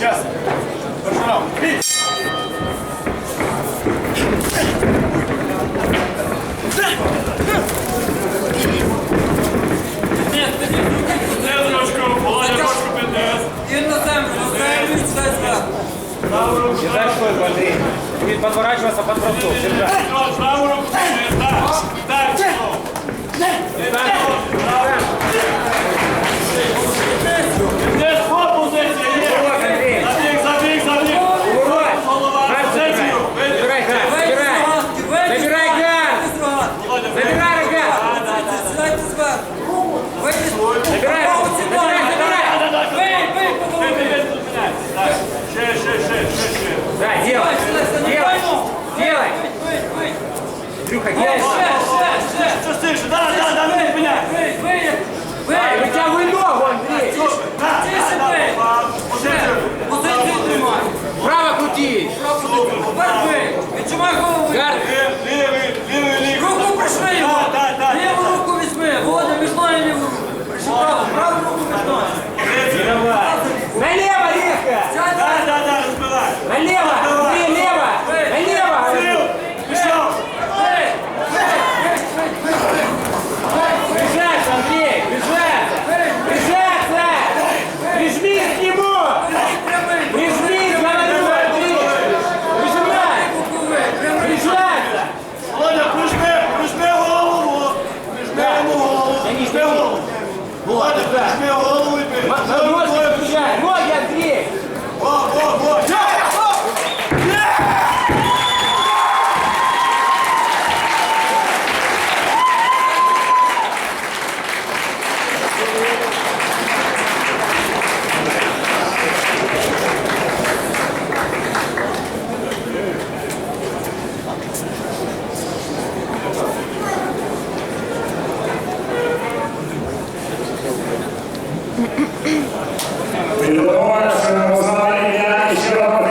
Сейчас. Пошел. Считай, что это, Андрей. Будет подворачиваться под простор. Держать. Делай! Делай! Андрюха, делай! Что слышишь? Да, да, да, ну меня! Ай, у тебя вы ногу, Андрей! Да, да, да, Вот это тримай! Право крути! Право крути! Відчувай голову! Гард! Ми голови. Перед Богом, что мы узнали, я еще раз